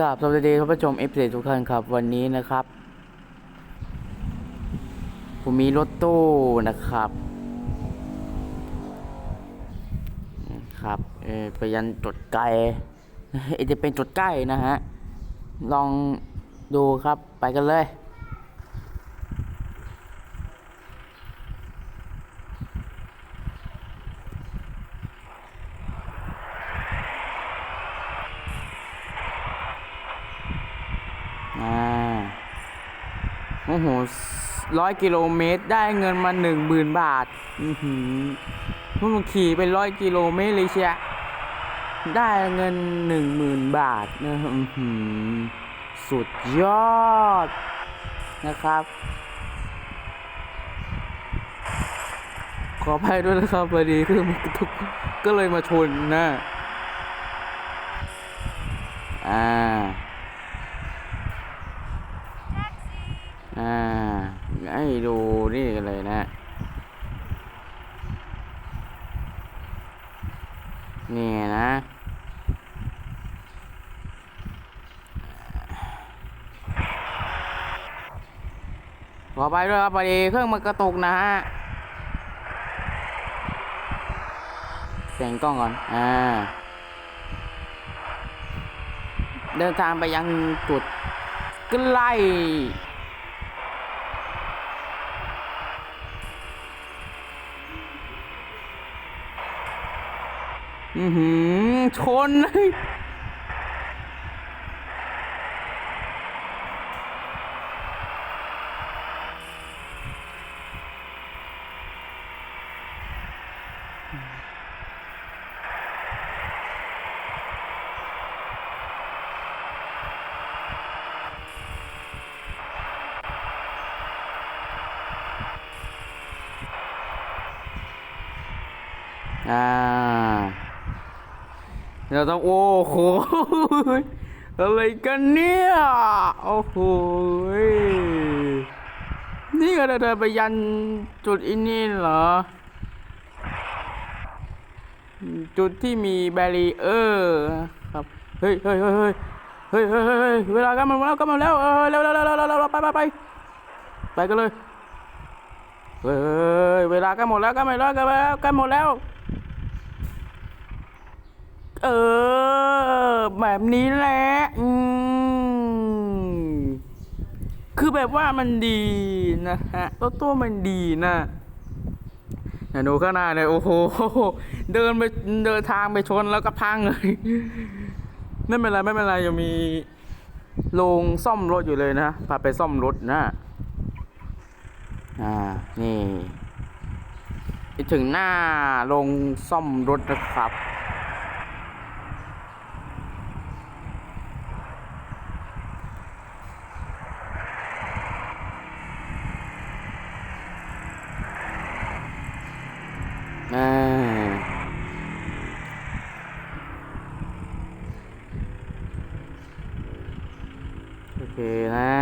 กราบสวัสดีท่านผู้ชมเอฟซีทุกท่านครับ วันนี้นะครับ ผมมีรถตู้นะครับ ครับเออไปยันจุดไกลเอจะเป็นจุดใกล้นะฮะ ลองดูครับไปกันเลย อ่าโอ้โหร้อยกิโลเมตรได้เงินมาหนึ่งหมื่นบาท อือหือพวกมันขี่ไปร้อยกิโลเมตรเลยเชียได้เงินหนึ่งหมื่นบาทนะอือหือสุดยอดนะครับ ขออภัยด้วยนะครับพอดีคือมันทุกก็เลยมาชนนะ อ่า อ่าให้ดูนี่กันเลยนะ นี่นะขอไปด้วยครับพอดีเครื่องมันกระตุกนะฮะเสียงกล้องก่อน อ่า เดินทางไปยังจุดใกล้ อือหือ ชนเลยอ่า เรต้องโอ้โหอะไรกันเนี่ย โอ้โห นี่ก็เดินไปยันจุดอินนี่เหรอ จุดที่มีแบรีเออร์ครับเฮ้ยเฮ้ยเฮ้ยเฮ้ยเฮ้ยเฮ้ยเวลาก็มาแล้วก็มาแล้วเออเร็วเร็วเร็วเร็วไปไปไปไปกันเลย เฮ้ยเวลาก็หมดแล้วก็ไม่รอดกัแล้วก็หมดแล้ว เออ แบบนี้แหละอืมคือแบบว่ามันดีนะฮะรถตู้มันดีนะอย่าดูข้างหน้าเลยโอ้โห เดินไปเดินทางไปชนแล้วก็พังเลยไม่เป็นไรไม่เป็นไรยังมีโรงซ่อมรถอยู่เลยนะพาไปซ่อมรถนะ อ่า นี่ไปถึงหน้าโรงซ่อมรถนะครับ โอเคนะ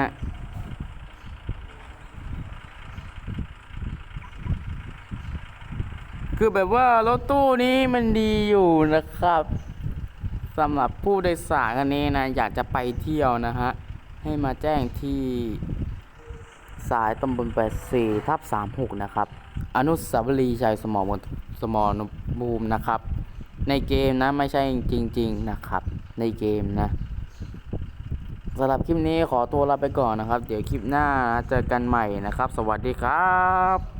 คือแบบว่ารถตู้นี้มันดีอยู่นะครับสำหรับผู้โดยสารคันนี้นะ อยากจะไปเที่ยวนะฮะ ให้มาแจ้งที่ สายตำบล84ทับ36 นะครับ อนุสาวรีย์ชัยสมรสมรภูมินะครับ ในเกมนะไม่ใช่จริง ๆนะครับ ในเกมนะสำหรับคลิปนี้ขอตัวลาไปก่อนนะครับ เดี๋ยวคลิปหน้าเจอกันใหม่นะครับ สวัสดีครับ